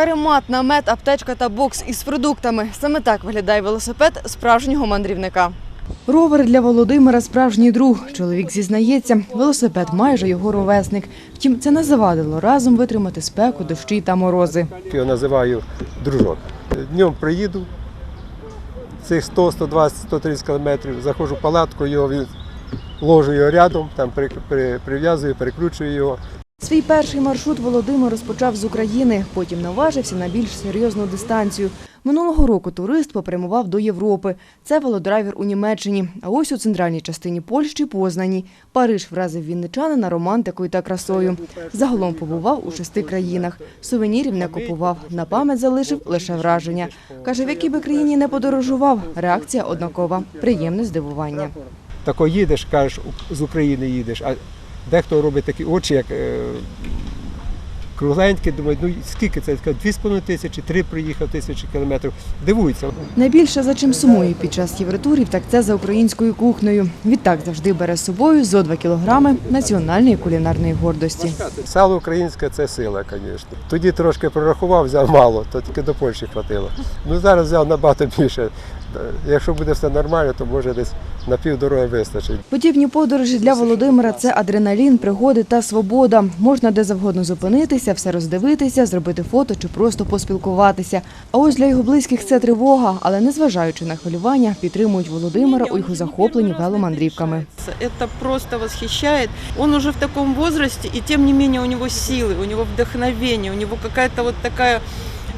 Каремат, намет, аптечка та бокс із продуктами. Саме так виглядає велосипед справжнього мандрівника. Ровер для Володимира справжній друг. Чоловік зізнається, велосипед майже його ровесник. Втім, це не завадило разом витримати спеку, дощі та морози. Його називаю дружок. Днем приїду, цих 100, 120, 130 кілометрів, заходжу в палатку, його ложу його рядом, там при- при- прив'язую, перекручую його. Свій перший маршрут Володимир розпочав з України, потім наважився на більш серйозну дистанцію. Минулого року турист попрямував до Європи. Це велодрайвер у Німеччині. А ось у центральній частині Польщі Познані. Париж вразив вінничанина романтикою та красою. Загалом побував у шести країнах. Сувенірів не купував. На пам'ять залишив лише враження. Каже, в якій би країні не подорожував. Реакція однакова. Приємне здивування. Тако їдеш, кажеш, з України їдеш, а дехто робить такі очі, як е, кругленькі, думають, ну скільки це? Я кажу, 2,5 тисячі, 3 приїхав тисячі кілометрів. Дивуються. Найбільше за чим сумує під час євротурів, так це за українською кухнею. Відтак завжди бере з собою зо 2 кілограми національної кулінарної гордості. Сало українське це сила, звісно. Тоді трошки прорахував, взяв мало, то тільки до Польщі хватило. Ну зараз взяв набагато більше. Якщо буде все нормально, то може десь на півдороги вистачить. Подібні подорожі для Володимира це адреналін, пригоди та свобода. Можна де завгодно зупинитися, все роздивитися, зробити фото чи просто поспілкуватися. А ось для його близьких це тривога, але незважаючи на хвилювання, підтримують Володимира у його захопленні веломандрівками. Це просто восхищає. Он уже в такому віці, і тим не менше у нього сили, у нього вдохновення, у нього якась вот такая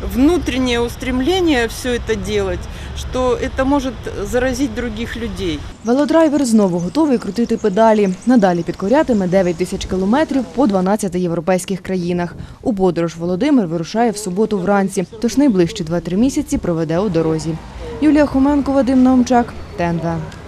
внутреннее устремление все это делать, что это может заразить других людей. Велодрайвер знову готовий крутити педалі. Надалі підкорятиме 9 тисяч кілометрів по 12 європейських країнах. У подорож Володимир вирушає в суботу вранці, тож найближчі 2-3 місяці проведе у дорозі. Юлія Хоменко, Вадим Наумчак, ТНВ.